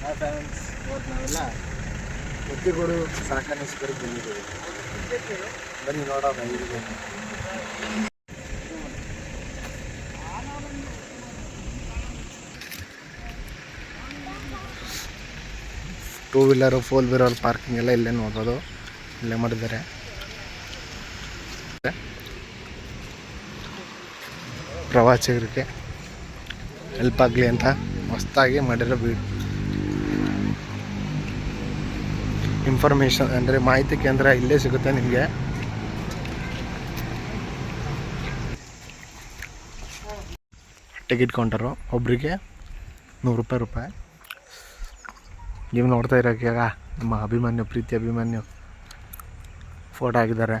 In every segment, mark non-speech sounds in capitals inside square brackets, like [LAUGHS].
Hi friends ಇವತ್ತು ನಾವೆಲ್ಲ ಬಂದಿದ್ದೀವಿ ಬನ್ನಿ ನೋಡೋಣ two wheeler four wheeler parking ಎಲ್ಲ ಇಲ್ಲೇ ನೋಡ್ಬೋದು. ಇಲ್ಲೇ ಮಾಡಿದ್ದಾರೆ. ಪ್ರವಾಸಿಗರಿಗೆ ಹೆಲ್ಪ್ ಆಗಲಿ ಅಂತ ಹೊಸ್ದಾಗಿ ಮಾಡಿರೋ ಬಿ ಇನ್ಫಾರ್ಮೇಷನ್ ಅಂದರೆ ಮಾಹಿತಿ ಕೇಂದ್ರ ಇಲ್ಲೇ ಸಿಗುತ್ತೆ ನಿಮಗೆ. ಟಿಕೆಟ್ ಕೌಂಟರು ಒಬ್ಬರಿಗೆ ನೂರು ರೂಪಾಯಿ ರೂಪಾಯಿ. ನೀವು ನೋಡ್ತಾ ಇರೋಕ್ಕಾಗ ನಮ್ಮ ಅಭಿಮನ್ಯು, ಪ್ರೀತಿ ಅಭಿಮನ್ಯು ಫೋಟೋ ಹಾಕಿದ್ದಾರೆ.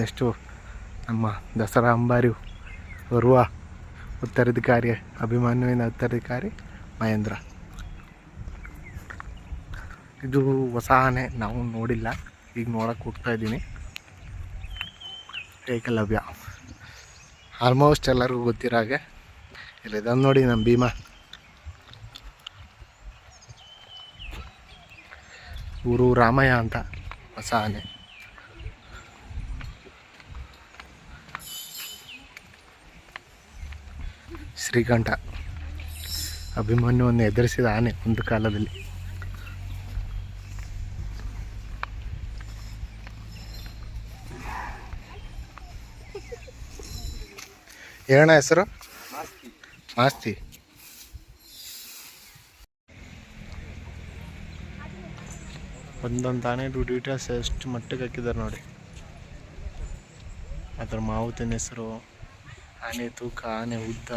ನೆಕ್ಸ್ಟು ನಮ್ಮ ದಸರಾ ಅಂಬಾರಿ ಬರುವ ಉತ್ತರಾಧಿಕಾರಿ ಅಭಿಮಾನ್ಯುವಿನ ಉತ್ತರಾಧಿಕಾರಿ ಮಹೇಂದ್ರ. ಇದು ಹೊಸ ಆನೆ ನಾವು ನೋಡಿಲ್ಲ, ಈಗ ನೋಡಕ್ಕೆ ಹೋಗ್ತಾ ಇದ್ದೀನಿ. ಏಕಲವ್ಯ. ಆಲ್ಮೋಸ್ಟ್ ಎಲ್ಲರಿಗೂ ಗೊತ್ತಿರೋ ಹಾಗೆ, ಇಲ್ಲಿ ಇದನ್ನು ನೋಡಿ ನಮ್ಮ ಭೀಮಾ. ಊರು ರಾಮಯ್ಯ ಅಂತ ಹೊಸ ಆನೆ ಶ್ರೀಕಂಠ. ಅಭಿಮನ್ಯುವನ್ನು ಎದುರಿಸಿದ ಆನೆ ಒಂದು ಕಾಲದಲ್ಲಿ. ಏನಣ್ಣ ಹೆಸರು? ಮಾಸ್ತಿ. ಒಂದೊಂದು ಆನೆದು ಡೀಟೇಲ್ಸ್ ಎಷ್ಟು ಮಟ್ಟಿಗೆ ಹಾಕಿದ್ದಾರೆ ನೋಡಿ. ಅದರ ಮಾವುತಿನ ಹೆಸರು, ಆನೆ ತೂಕ, ಆನೆ ಉದ್ದ.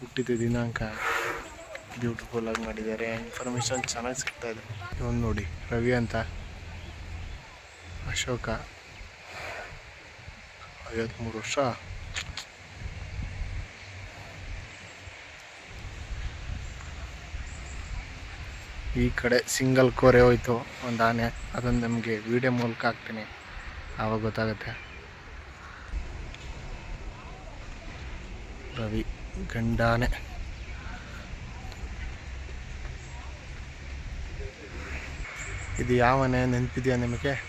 ಹುಟ್ಟಿದ ದಿನಾಂಕ ಬ್ಯೂಟಿಫುಲ್ ಆಗಿ ಮಾಡಿದ್ದಾರೆ. ಇನ್ಫಾರ್ಮೇಷನ್ ಚೆನ್ನಾಗಿ ಸಿಗ್ತಾ ಇದೆ. ಇವನು ನೋಡಿ, ರವಿ ಅಂತ. ಅಶೋಕ. ಐವತ್ತ್ಮೂರು ವರ್ಷ. ಈ ಕಡೆ ಸಿಂಗಲ್ ಕೋರೆ ಹೋಯ್ತು, ಒಂದು ಆನೆ. ಅದೊಂದು ನಮಗೆ ವಿಡಿಯೋ ಮೂಲಕ ಹಾಕ್ತೀನಿ. ಆವಾಗ ಗೊತ್ತಾಗುತ್ತೆ. ರವಿ. ಗಂಡಾನೆ. ಇದು ಯಾವನೇ ನೆನಪಿದೆಯಾ ನಿಮಗೆ?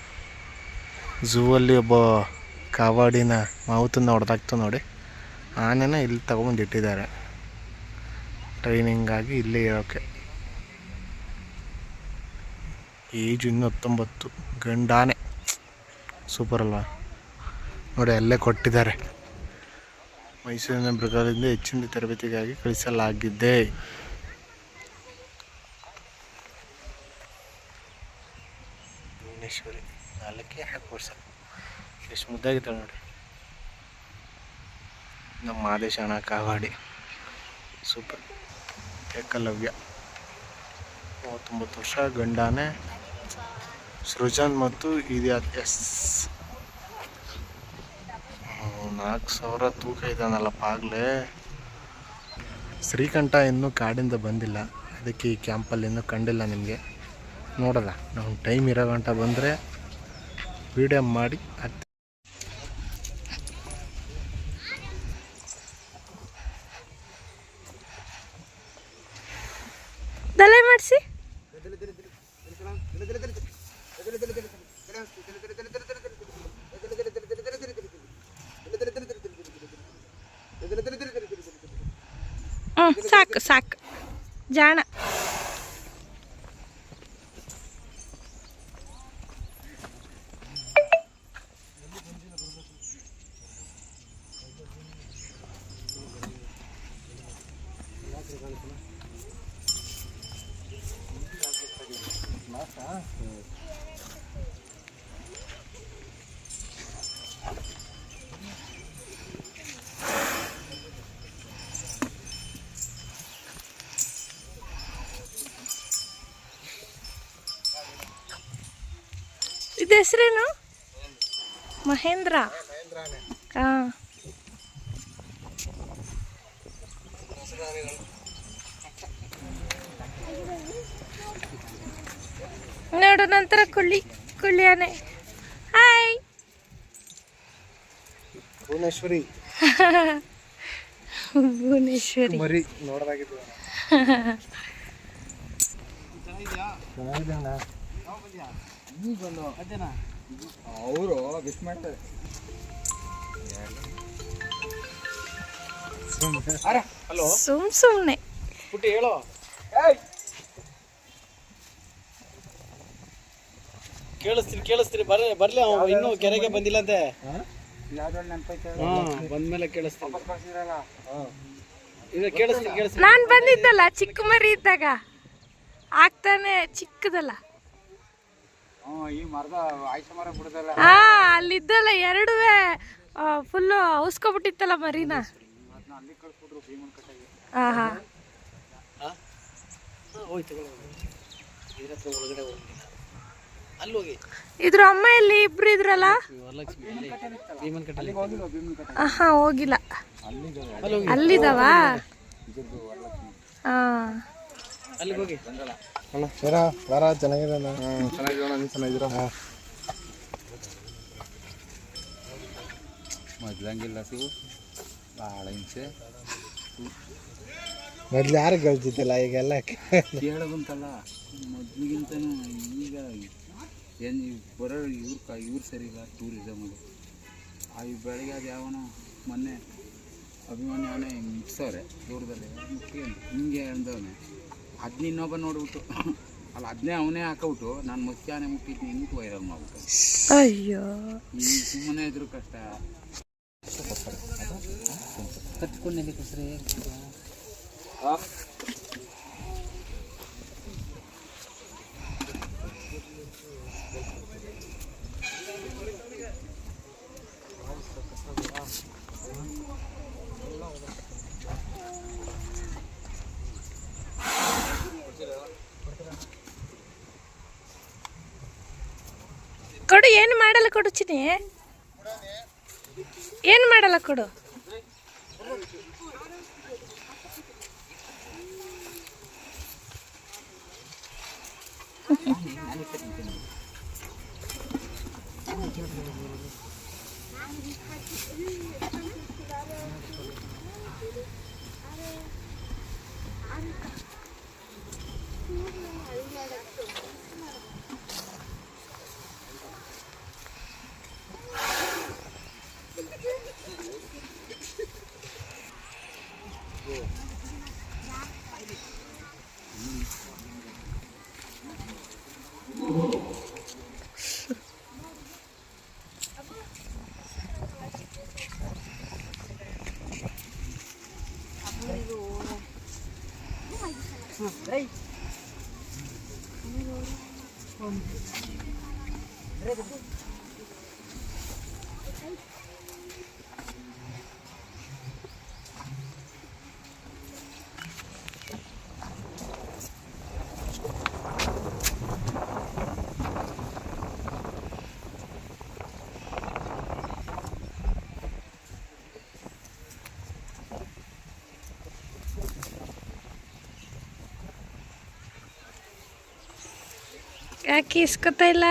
ಝೂವಲ್ಲಿ ಒಬ್ಬ ಕಾವಾಡಿನ ಮಾವುತನ್ನ ಹೊಡೆದಾಕ್ತು ನೋಡಿ. ಆನೆನ ಇಲ್ಲಿ ತಗೊಂಡು ಇಟ್ಟಿದ್ದಾರೆ. ಟ್ರೈನಿಂಗ್ ಆಗಿ ಇಲ್ಲೇ ಇರೋಕ್ಕೆ ಏಜ್ ಇನ್ನು ಹತ್ತೊಂಬತ್ತು. ಗಂಡಾನೆ. ಸೂಪರ್ ಅಲ್ವಾ? ನೋಡಿ, ಅಲ್ಲೇ ಕೊಟ್ಟಿದ್ದಾರೆ. ಮೈಸೂರಿನ ಮೃಗಾಲಯದಿಂದ ಹೆಚ್ಚಿನ ತರಬೇತಿಗಾಗಿ ಕಳಿಸಲಾಗಿದ್ದೆ ಭುವನೇಶ್ವರಿ, ನಾಲ್ಕೇ ಹಾಕಿ ವರ್ಷ. ಎಷ್ಟು ಮುದ್ದಾಗಿದ್ದಾಳೆ ನೋಡಿ ನಮ್ಮ ಮಾದೇಶ ಕಾವಾಡಿ. ಸೂಪರ್ ಏಕಲವ್ಯ. ಮೂವತ್ತೊಂಬತ್ತು ವರ್ಷ ಗಂಡಾನೆ. ಸೃಜನ್ ಮತ್ತು ಇದು ಎಸ್. ನಾಲ್ಕು ಸಾವಿರ ತೂಕ ಇದ್ದಾನಲ್ಲಪ್ಪ ಆಗಲೇ ಶ್ರೀಕಂಠ ಇನ್ನೂ ಕಾಡಿಂದ ಬಂದಿಲ್ಲ. ಅದಕ್ಕೆ ಈ ಕ್ಯಾಂಪಲ್ಲಿ ಇನ್ನೂ ಕಂಡಿಲ್ಲ ನಿಮಗೆ. ನೋಡಲ್ಲ ನಾವು ಟೈಮ್ ಇರೋ ಗಂಟ ಬಂದರೆ ವೀಡಿಯೋ ಮಾಡಿ ಹಾಕ್ತೀವಿ Jana. ಇದು ಹೆಸ್ರೇನು? ಮಹೇಂದ್ರ. ಹಾಂ. ನೋಡು ನಂತರ ಕುಳ್ಳಿ ಕುಳ್ಳಿ ಆನೆ ಹಾಯ್ ಭುವನೇಶ್ವರಿ. ಭುವನೇಶ್ವರಿ. ಮರಿ [LAUGHS] ಅವರು ವಿಶ್ ಮಾಡ್ತಾರೆ. ಹಲೋ? ಸುಮ್ ಸುಮ್ನೆ. ಪುಟ್ಟಿ ಹೇಳೋ. ಕೇಳಿಸ್ತೀನಿ ಕೇಳಿಸ್ತೀನಿ. ಬರ ಬರ್ಲಿ ಅವ ಇನ್ನೂ ಕೆರೆಗೆ ಬಂದಿಲ್ಲಂತೆ. ಅಂತೆ ಬಂದ್ಮೇಲೆ ಕೇಳಿಸ್ತೀನಿ. ಇದು ಕೇಳಿಸ್ತೀನಿ ಕೇಳಿಸ್ತೀನಿ. ನಾನ್ ಬಂದಿದ್ದಲ್ಲ ಚಿಕ್ಕ ಮರಿ ಇದ್ದಾಗ. ಆಗ್ತಾನೆ ಚಿಕ್ಕದಲ್ಲ ಈ ಮರದ ಆಯ್ಸ ಮರ ಬಿಡದಲ್ಲ ಹಾ ಅಲ್ಲಿದ್ದಲ್ಲ ಎರಡುವೆ. ಫುಲ್ಲು ಔಸ್ಕೊಬಿಟ್ಟಿತ್ತಲ್ಲ ಮರಿನ. ಹಾ. ಇದ್ರ ಅಮ್ಮ ಎಲ್ಲಿ? ಇಬ್ರು ಇದ್ರಲ್ಲ? ಹಾ ಹೋಗಿಲ್ಲ. ಅಲ್ಲಿದವಾ ಹಾ ಅಣ್ಣ ಸರ ವಾರ ಚೆನ್ನಾಗಿದೆ ಅಣ್ಣ. ಚೆನ್ನಾಗಿದೆ ಅಣ್ಣ ನೀವು ಚೆನ್ನಾಗಿದ್ದೀರಾ? ಮೊದ್ಲಂಗಿಲ್ಲ ಸಿಗು. ಭಾಳ ಹಿಂಸೆ. ಮೊದ್ಲು ಯಾರು ಗೆಲ್ತಿದ್ದಿಲ್ಲ ಈಗೆಲ್ಲ ಕೇಳೋದಂತಲ್ಲ ಮೊದ್ಲಿಗಿಂತ ಈಗ ಏನು ಬರೋ ಇವ್ರ ಇವ್ರು ಸರಿ ಇಲ್ಲ ಟೂರಿಸಮಲ್ಲಿ ಆ ಬೆಳಗ್ಗೆ ಅದು ಯಾವನ ಮೊನ್ನೆ ಅಭಿಮಾನಿ ಅವನೇ ಮುಟ್ಸವ್ರೆ ದೂರದಲ್ಲಿ. ಹಿಂಗೆ ಅಂದವನೆ ಅದನ್ನ ಇನ್ನೊಬ್ಬ ನೋಡ್ಬಿಟ್ಟು. ಅಲ್ಲ ಅದನ್ನೇ ಅವನೇ ಹಾಕಬಿಟ್ಟು ನಾನು ಮುಖ್ಯಾನೆ ಮುಟ್ಟಿದ್ನಿ ಅಂದ್ಬಿಟ್ಟು ವೈರಲ್ ಮಾಡ್ಬಿಟ್ಟು ಅಯ್ಯೋ. ಈ ಸುಮ್ಮನೆ ಇದ್ರು ಕಷ್ಟ. ಕಟ್ಕೊಂಡು ಹೆಸರೇ ಕೊಡು ಏನು ಮಾಡಲ್ಲ ಕೊಡು ಚಿನಿ ಏನು ಮಾಡಲ್ಲ ಕೊಡು ಯಾಕೆ ಇಸ್ಕೊತಾ ಇಲ್ಲ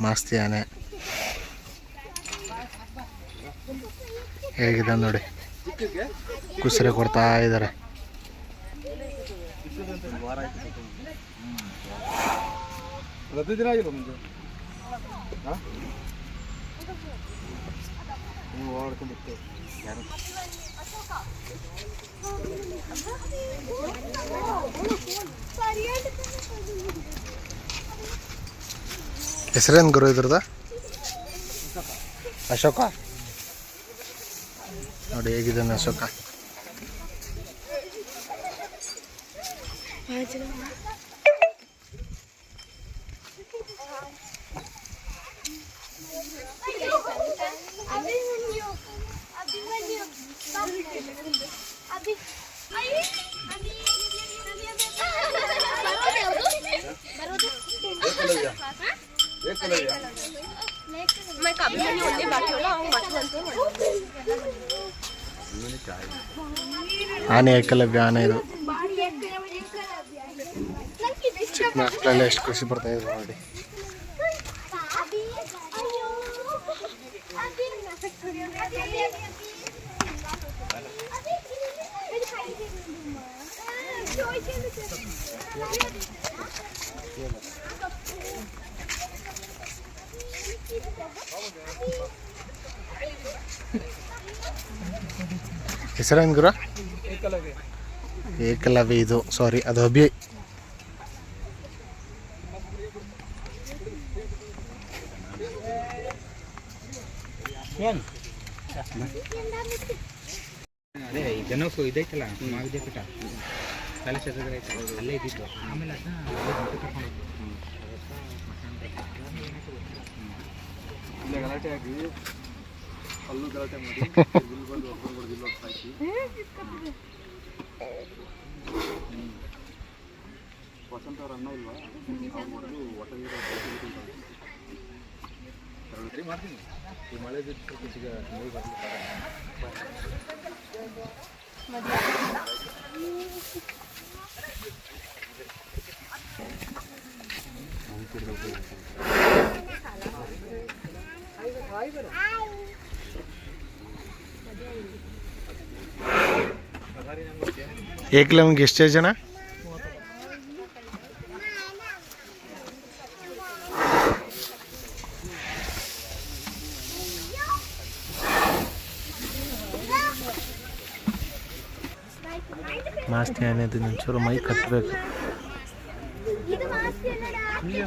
ಮಸ್ತ್ ಹೇಗಿದೆ ನೋಡಿ. ಕುಸರೆ ಕೊಡ್ತಾ ಇದ್ದಾರೆ. ಹೆಸರೇನು ಗುರು ಇದ್ರದ ಅಶೋಕ. ನೋಡಿ ಹೇಗಿದ್ದಾನೆ ಅಶೋಕ अभिमन्यू अभिमन्यू अभी अभी अभी मैं कभी नहीं होते बाकी होला हम मत बनते ಆನೆ ಏಕಲವ್ಯ ಆನೆ ಇದು. ಚಿಕ್ಕ ಮಕ್ಕಳೆಲ್ಲ ಎಷ್ಟು ಖುಷಿ ಬರ್ತಾ ಇದೆ ನೋಡಿ. ಹೆಸರೇನು ಗುರು ಏಕಲವ್ಯ ಇದು. ಸಾರಿ ಅದು ಅಭಿ ಅದೇ ಈ ಜನಕ್ಕೂ ಇದೈತಲ್ಲ ಮಾವಿದೆ ಪೀಠ. ಅಲ್ಲೇ ಇದ್ದಿತ್ತು ಆಮೇಲೆ ಅದನ್ನ ಗಲಾಟೆ ಆಗಿ. ಅಲ್ಲೂ ಗಲಾಟೆ ಮಾಡಿ [LAUGHS] ಇಲ್ಲಿ ಬಂದು ಒಬ್ಬರು ಇಲ್ಲಿ ಹೋಗ್ತಾ ಇದ್ವಿ ವಸಂತ ಅವ್ರ ಅಣ್ಣ ಇಲ್ವಾ? ಅವ್ರು ಹೊಡೆದು ಮಾಡ್ತೀನಿ. ಈ ಮಳೆ ಬಿದ್ದು ಈಗ ನೀರು ಬರ್ಲಿಕ್ಕೆ ಏಕಲವ್ಯಗೆ ಎಷ್ಟೇ ಜನ ಮಾಸ್ತಿ ಅನ್ನೋದು ಒಂಚೂರು ಮೈ ಕಟ್ಟಬೇಕು ಇದು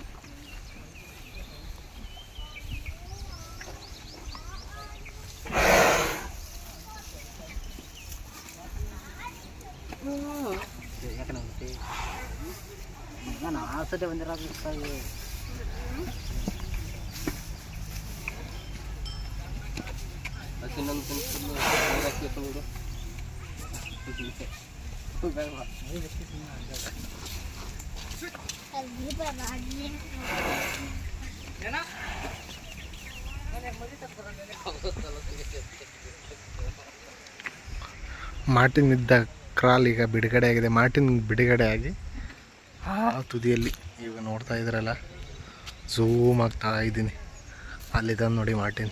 ಅದೆ ಒಂದು ಇರಕ್ಕೆ ಮಾರ್ಟಿನ್ ಇದ್ದ ಕ್ರಾಲ್ ಈಗ ಆಗಿದೆ ಮಾರ್ಟಿನ್ ಬಿಡುಗಡೆ ಆಗಿ ಆ ತುದಿಯಲ್ಲಿ ಈಗ ನೋಡ್ತಾ ಇದ್ರಲ್ಲ ಝೂಮ್ ಆಗ್ತಾ ಇದ್ದೀನಿ. ಅಲ್ಲಿ ತಂದು ನೋಡಿ ಮಾರ್ಟಿನ್.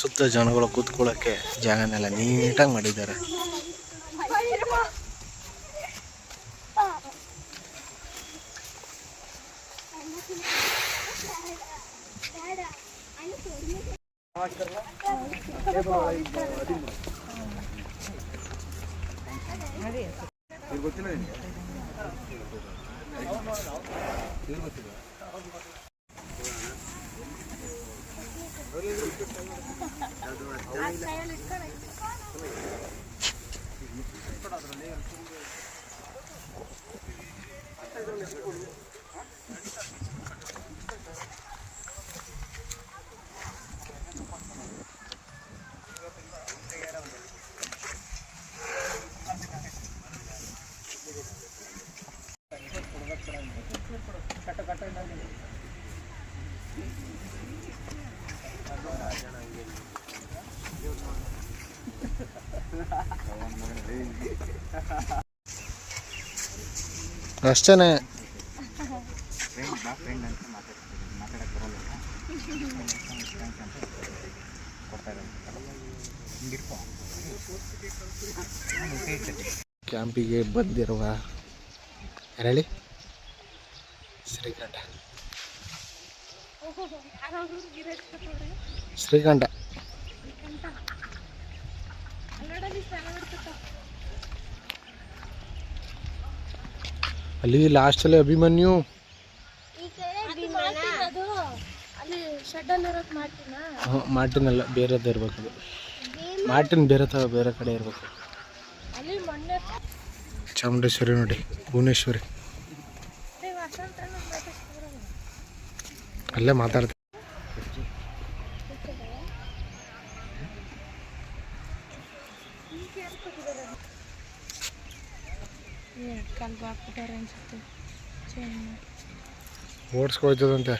ಸುತ್ತ ಜನಗಳು ಕೂತ್ಕೊಳ್ಳೋಕ್ಕೆ ಜಾಗನೆಲ್ಲ ನೀಟಾಗಿ ಮಾಡಿದ್ದಾರೆ. [LAUGHS] ಅದರಲ್ಲಿ ಹಿಂಗಿರ್ಕೊ ಕ್ಯಾಂಪಿಗೆ ಬಂದಿರುವ ಹೇಳಿ ಶ್ರೀಕಂಠ. ಶ್ರೀಕಂಠ. ಅಲ್ಲಿ ಲಾಸ್ಟಲ್ಲಿ ಅಭಿಮನ್ಯು ಹ್ಞೂ ಮಾರ್ಟಿನ್ ಅಲ್ಲ ಬೇರೆದು ಇರ್ಬೇಕು ಅದು ಮಾರ್ಟಿನ್ ಬೇರೆ ತ ಬೇರೆ ಕಡೆ ಇರಬೇಕು ಚಾಮುಂಡೇಶ್ವರಿ ನೋಡಿ ಭುವನೇಶ್ವರಿ ಅಲ್ಲೇ ಮಾತಾಡ್ತಾರೆ ಕಲ್ಬ ಹಾಕ್ಬಿಟ್ಟಾರೆ ಅನ್ಸುತ್ತೆ. ಚೇಂಜ್ ಓಡಿಸ್ಕೊಯ್ತದಂತೆ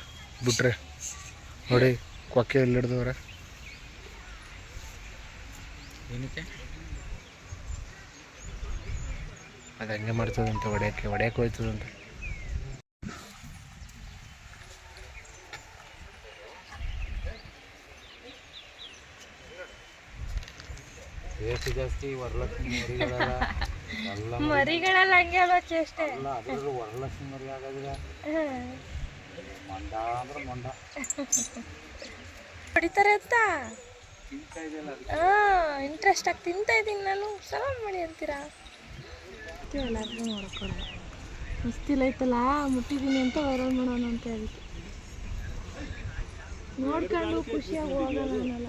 ಬಿಟ್ರೆ. ನೋಡಿ ಕೊಕ್ಕೆ ಎಲ್ಲಿ ಹಿಡ್ದವ್ರೆ ಏನಕ್ಕೆ? ಅದು ಹಂಗೆ ಮಾಡ್ತದಂತೆ ಒಡೆಯಕ್ಕೆ ಒಡೆಯಕ್ಕೆ ಹೋಯ್ತದಂತೆ. ಜಾಸ್ತಿ ವರಲಕ್ಷ್ಮಿ [LAUGHS] ಮರಿಗಳೆಲ್ಲ ಹಂಗೆ ಅಲ್ವಾ ಚೇಷ್ಟೆ ಅದ್ರಲ್ಲೂ ವರಲಕ್ಷ್ಮಿ ಮರಿ ಆಗೋದಿಲ್ಲ. ಮೊಂಡ ಅಂದ್ರೆ ಮೊಂಡ. ಹೊಡಿತಾರೆ ಅಂತ? ಹಾ ಇಂಟ್ರೆಸ್ಟ್ ಆಗಿ ತಿಂತಾ ಇದ್ದೀನಿ ನಾನು. ಸಲಾಮ್ ಮಾಡಿ ಅಂತೀರಾ? ಎಲ್ಲಾದ್ರೂ ನೋಡ್ಕೊಳ್ಳೋಣ ಮಸ್ತಿಲ್ಲ ಐತಲ್ಲ ಮುಟ್ಟಿದ್ದೀನಿ ಅಂತ ವೈರಲ್ ಮಾಡೋಣ ಅಂತ ಹೇಳಿದ್ವಿ ನೋಡ್ಕೊಂಡು ಖುಷಿಯಾಗಿ ಹೋಗೋಣ ಅನ್ನಲ್ಲ.